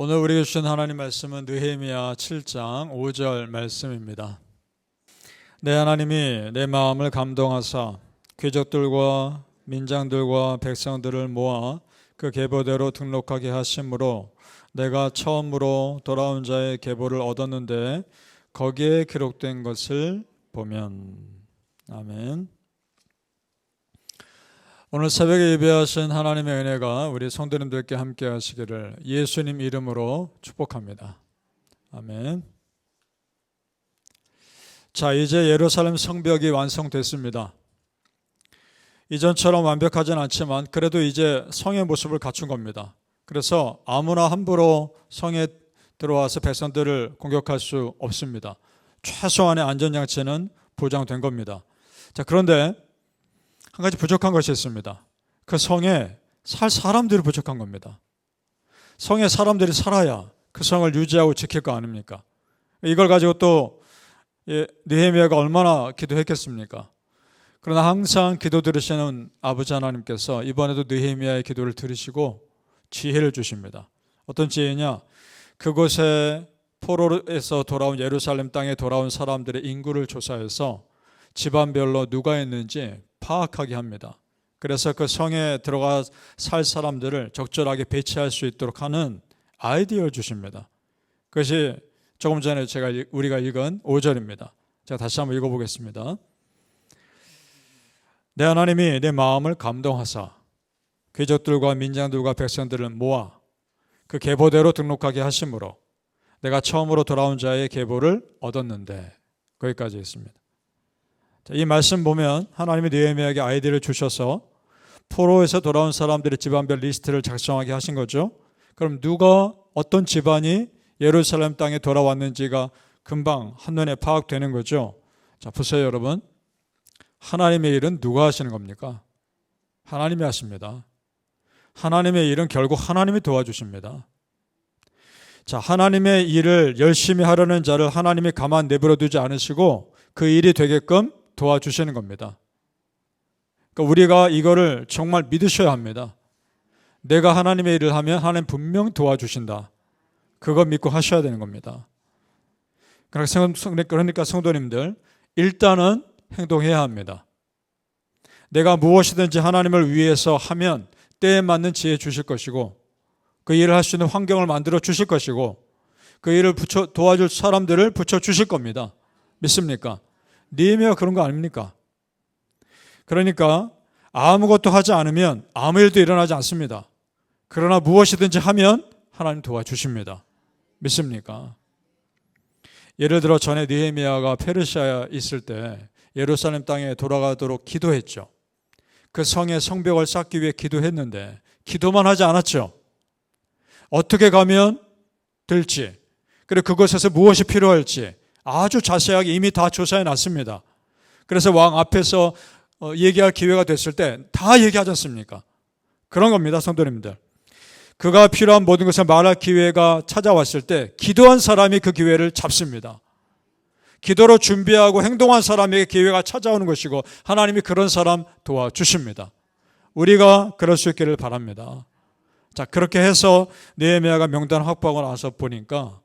오늘 우리에게 주신 하나님 말씀은 느헤미야 7장 5절 말씀입니다. 내 하나님이 내 마음을 감동하사 귀족들과 민장들과 백성들을 모아 그 계보대로 등록하게 하심으로 내가 처음으로 돌아온 자의 계보를 얻었는데 거기에 기록된 것을 보면 아멘. 오늘 새벽에 예배하신 하나님의 은혜가 우리 성도님들께 함께 하시기를 예수님 이름으로 축복합니다. 아멘. 자, 이제 예루살렘 성벽이 완성됐습니다. 이전처럼 완벽하진 않지만 그래도 이제 성의 모습을 갖춘 겁니다. 그래서 아무나 함부로 성에 들어와서 백성들을 공격할 수 없습니다. 최소한의 안전장치는 보장된 겁니다. 자, 그런데 한 가지 부족한 것이 있습니다. 그 성에 살 사람들이 부족한 겁니다. 성에 사람들이 살아야 그 성을 유지하고 지킬 거 아닙니까? 이걸 가지고 또 예, 느헤미야가 얼마나 기도했겠습니까? 그러나 항상 기도 들으시는 아버지 하나님께서 이번에도 느헤미야의 기도를 들으시고 지혜를 주십니다. 어떤 지혜냐? 그곳에 포로에서 돌아온 예루살렘 땅에 돌아온 사람들의 인구를 조사해서 집안별로 누가 있는지 파악하게 합니다. 그래서 그 성에 들어가 살 사람들을 적절하게 배치할 수 있도록 하는 아이디어를 주십니다. 그것이 조금 전에 제가 우리가 읽은 5절입니다. 제가 다시 한번 읽어보겠습니다. 내 하나님이 내 마음을 감동하사 귀족들과 민장들과 백성들을 모아 그 계보대로 등록하게 하심으로 내가 처음으로 돌아온 자의 계보를 얻었는데 거기까지 있습니다. 이 말씀 보면 하나님이 느헤미야에게 아이디를 주셔서 포로에서 돌아온 사람들의 집안별 리스트를 작성하게 하신 거죠. 그럼 누가 어떤 집안이 예루살렘 땅에 돌아왔는지가 금방 한눈에 파악되는 거죠. 자, 보세요, 여러분. 하나님의 일은 누가 하시는 겁니까? 하나님이 하십니다. 하나님의 일은 결국 하나님이 도와주십니다. 자, 하나님의 일을 열심히 하려는 자를 하나님이 가만 내버려 두지 않으시고 그 일이 되게끔 도와주시는 겁니다. 그러니까 우리가 이거를 정말 믿으셔야 합니다. 내가 하나님의 일을 하면 하나님 분명 도와주신다. 그거 믿고 하셔야 되는 겁니다. 그러니까 성도님들, 일단은 행동해야 합니다. 내가 무엇이든지 하나님을 위해서 하면 때에 맞는 지혜 주실 것이고 그 일을 할 수 있는 환경을 만들어 주실 것이고 그 일을 붙여 도와줄 사람들을 붙여 주실 겁니다. 믿습니까? 니에미아 그런 거 아닙니까? 그러니까 아무것도 하지 않으면 아무 일도 일어나지 않습니다. 그러나 무엇이든지 하면 하나님 도와주십니다. 믿습니까? 예를 들어 전에 니에미아가 페르시아에 있을 때 예루살렘 땅에 돌아가도록 기도했죠. 그 성의 성벽을 쌓기 위해 기도했는데 기도만 하지 않았죠. 어떻게 가면 될지, 그리고 그것에서 무엇이 필요할지 아주 자세하게 이미 다 조사해 놨습니다. 그래서 왕 앞에서 어, 얘기할 기회가 됐을 때 다 얘기하지 않습니까? 그런 겁니다, 성도님들. 그가 필요한 모든 것을 말할 기회가 찾아왔을 때 기도한 사람이 그 기회를 잡습니다. 기도로 준비하고 행동한 사람에게 기회가 찾아오는 것이고 하나님이 그런 사람 도와주십니다. 우리가 그럴 수 있기를 바랍니다. 자, 그렇게 해서 네헤미야가 명단 확보하고 나서 보니까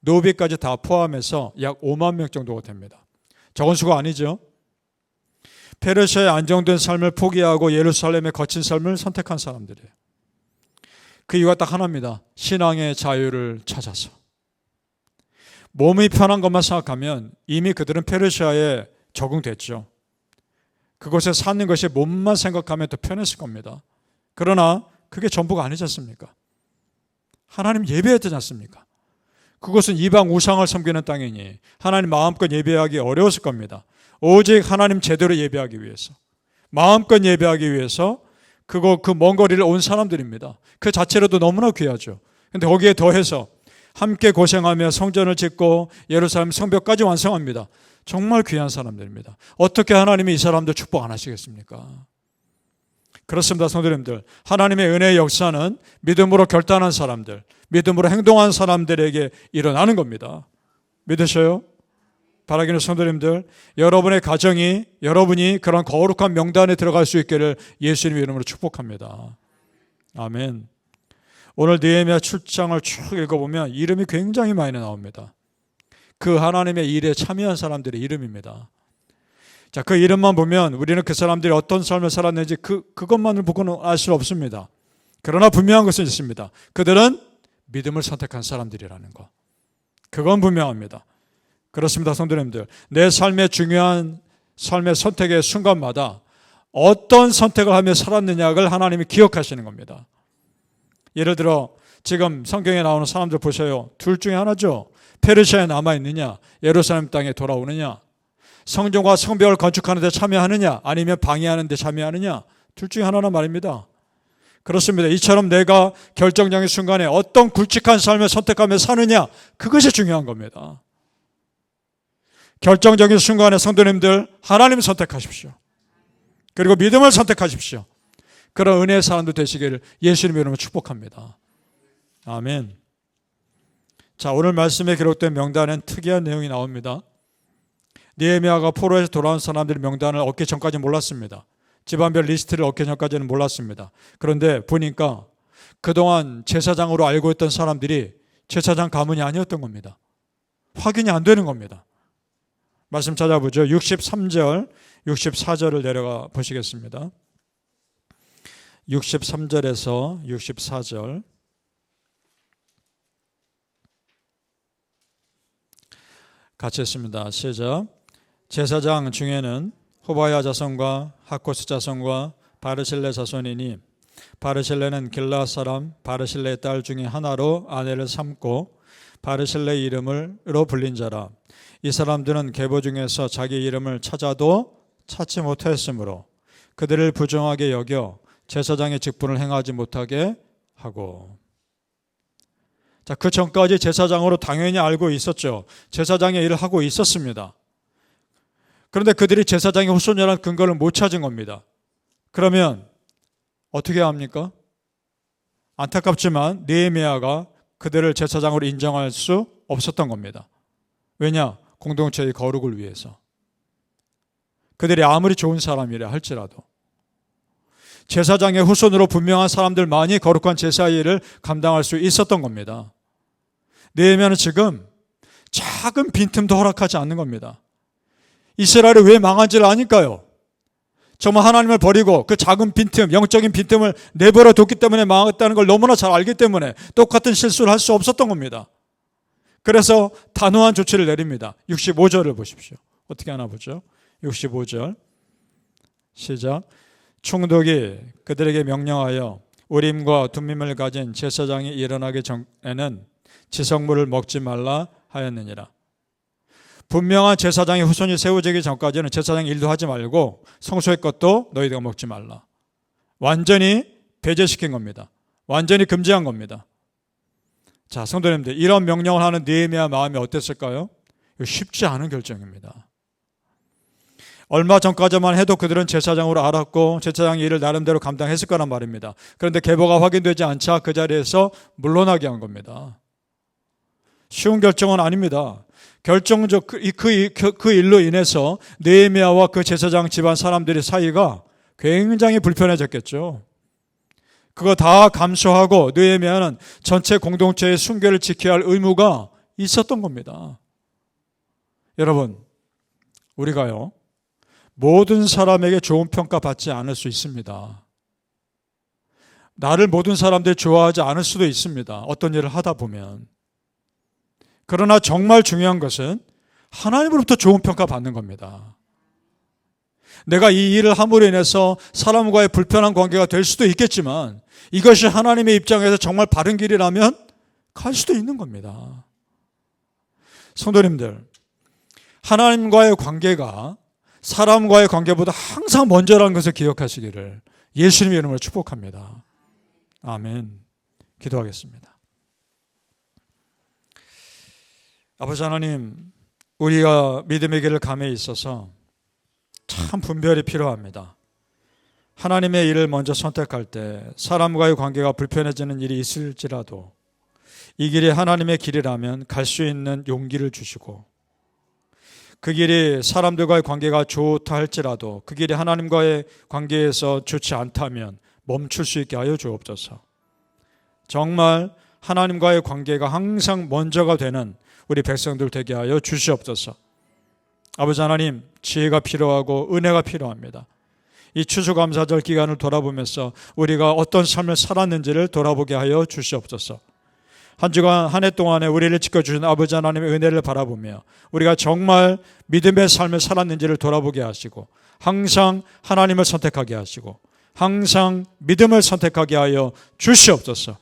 노비까지 다 포함해서 약 5만 명 정도가 됩니다. 적은 수가 아니죠. 페르시아의 안정된 삶을 포기하고 예루살렘의 거친 삶을 선택한 사람들이에요. 그 이유가 딱 하나입니다. 신앙의 자유를 찾아서. 몸이 편한 것만 생각하면 이미 그들은 페르시아에 적응됐죠. 그곳에 사는 것이 몸만 생각하면 더 편했을 겁니다. 그러나 그게 전부가 아니지 않습니까? 하나님 예배해야 되지 않습니까? 그것은 이방 우상을 섬기는 땅이니 하나님 마음껏 예배하기 어려웠을 겁니다. 오직 하나님 제대로 예배하기 위해서 마음껏 예배하기 위해서 그거 그 먼 거리를 온 사람들입니다. 그 자체로도 너무나 귀하죠. 근데 거기에 더해서 함께 고생하며 성전을 짓고 예루살렘 성벽까지 완성합니다. 정말 귀한 사람들입니다. 어떻게 하나님이 이 사람들 축복 안 하시겠습니까? 그렇습니다, 성도님들. 하나님의 은혜의 역사는 믿음으로 결단한 사람들, 믿음으로 행동한 사람들에게 일어나는 겁니다. 믿으셔요? 바라기는 성도님들, 여러분의 가정이, 여러분이 그런 거룩한 명단에 들어갈 수 있기를 예수님 이름으로 축복합니다. 아멘. 오늘 느헤미야 출장을 쭉 읽어보면 이름이 굉장히 많이 나옵니다. 그 하나님의 일에 참여한 사람들의 이름입니다. 자, 그 이름만 보면 우리는 그 사람들이 어떤 삶을 살았는지 그, 그것만을 보고는 알 수 없습니다. 그러나 분명한 것은 있습니다. 그들은 믿음을 선택한 사람들이라는 것. 그건 분명합니다. 그렇습니다, 성도님들. 내 삶의 중요한 삶의 선택의 순간마다 어떤 선택을 하며 살았느냐를 하나님이 기억하시는 겁니다. 예를 들어 지금 성경에 나오는 사람들 보세요. 둘 중에 하나죠. 페르시아에 남아 있느냐, 예루살렘 땅에 돌아오느냐, 성전과 성벽을 건축하는 데 참여하느냐, 아니면 방해하는 데 참여하느냐, 둘 중에 하나란 말입니다. 그렇습니다. 이처럼 내가 결정적인 순간에 어떤 굵직한 삶을 선택하며 사느냐, 그것이 중요한 겁니다. 결정적인 순간에 성도님들 하나님 선택하십시오. 그리고 믿음을 선택하십시오. 그런 은혜의 사람도 되시기를 예수님 이름으로 축복합니다. 아멘. 자, 오늘 말씀에 기록된 명단엔 특이한 내용이 나옵니다. 니에미아가 포로에서 돌아온 사람들의 명단을 얻기 전까지 몰랐습니다. 집안별 리스트를 얻기 전까지는 몰랐습니다. 그런데 보니까 그동안 제사장으로 알고 있던 사람들이 제사장 가문이 아니었던 겁니다. 확인이 안 되는 겁니다. 말씀 찾아보죠. 63절, 64절을 내려가 보시겠습니다. 63절에서 64절. 같이 했습니다. 시작. 제사장 중에는 호바야 자손과 하코스 자손과 바르실레 자손이니 바르실레는 길라 사람 바르실레의 딸 중에 하나로 아내를 삼고 바르실레 이름으로 불린 자라. 이 사람들은 계보 중에서 자기 이름을 찾아도 찾지 못하였으므로 그들을 부정하게 여겨 제사장의 직분을 행하지 못하게 하고 자, 그 전까지 제사장으로 당연히 알고 있었죠. 제사장의 일을 하고 있었습니다. 그런데 그들이 제사장의 후손이라는 근거를 못 찾은 겁니다. 그러면 어떻게 합니까? 안타깝지만 느헤미야가 그들을 제사장으로 인정할 수 없었던 겁니다. 왜냐? 공동체의 거룩을 위해서. 그들이 아무리 좋은 사람이라 할지라도 제사장의 후손으로 분명한 사람들만이 거룩한 제사 일을 감당할 수 있었던 겁니다. 느헤미야는 지금 작은 빈틈도 허락하지 않는 겁니다. 이스라엘이 왜 망한지를 아니까요. 정말 하나님을 버리고 그 작은 빈틈, 영적인 빈틈을 내버려 뒀기 때문에 망했다는 걸 너무나 잘 알기 때문에 똑같은 실수를 할 수 없었던 겁니다. 그래서 단호한 조치를 내립니다. 65절을 보십시오. 어떻게 하나 보죠? 65절. 시작. 충독이 그들에게 명령하여 우림과 둠밈을 가진 제사장이 일어나기 전에는 지성물을 먹지 말라 하였느니라. 분명한 제사장의 후손이 세워지기 전까지는 제사장 일도 하지 말고 성소의 것도 너희가 먹지 말라. 완전히 배제시킨 겁니다. 완전히 금지한 겁니다. 자, 성도님들, 이런 명령을 하는 느헤미야 마음이 어땠을까요? 쉽지 않은 결정입니다. 얼마 전까지만 해도 그들은 제사장으로 알았고 제사장 일을 나름대로 감당했을 거란 말입니다. 그런데 계보가 확인되지 않자 그 자리에서 물러나게 한 겁니다. 쉬운 결정은 아닙니다. 결정적 그, 그, 그, 그 일로 인해서 느헤미야와 그 제사장 집안 사람들의 사이가 굉장히 불편해졌겠죠. 그거 다 감수하고 느헤미야는 전체 공동체의 순결을 지켜야 할 의무가 있었던 겁니다. 여러분, 우리가요, 모든 사람에게 좋은 평가 받지 않을 수 있습니다. 나를 모든 사람들이 좋아하지 않을 수도 있습니다. 어떤 일을 하다 보면. 그러나 정말 중요한 것은 하나님으로부터 좋은 평가 받는 겁니다. 내가 이 일을 함으로 인해서 사람과의 불편한 관계가 될 수도 있겠지만 이것이 하나님의 입장에서 정말 바른 길이라면 갈 수도 있는 겁니다. 성도님들, 하나님과의 관계가 사람과의 관계보다 항상 먼저라는 것을 기억하시기를 예수님의 이름으로 축복합니다. 아멘. 기도하겠습니다. 아버지 하나님, 우리가 믿음의 길을 감에 있어서 참 분별이 필요합니다. 하나님의 일을 먼저 선택할 때 사람과의 관계가 불편해지는 일이 있을지라도 이 길이 하나님의 길이라면 갈 수 있는 용기를 주시고 그 길이 사람들과의 관계가 좋다 할지라도 그 길이 하나님과의 관계에서 좋지 않다면 멈출 수 있게 하여 주옵소서. 정말 하나님과의 관계가 항상 먼저가 되는 우리 백성들 되게 하여 주시옵소서. 아버지 하나님, 지혜가 필요하고 은혜가 필요합니다. 이 추수감사절 기간을 돌아보면서 우리가 어떤 삶을 살았는지를 돌아보게 하여 주시옵소서. 한 주간 한 해 동안에 우리를 지켜주신 아버지 하나님의 은혜를 바라보며 우리가 정말 믿음의 삶을 살았는지를 돌아보게 하시고 항상 하나님을 선택하게 하시고 항상 믿음을 선택하게 하여 주시옵소서.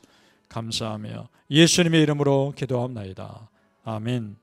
감사하며 예수님의 이름으로 기도합나이다. 아멘.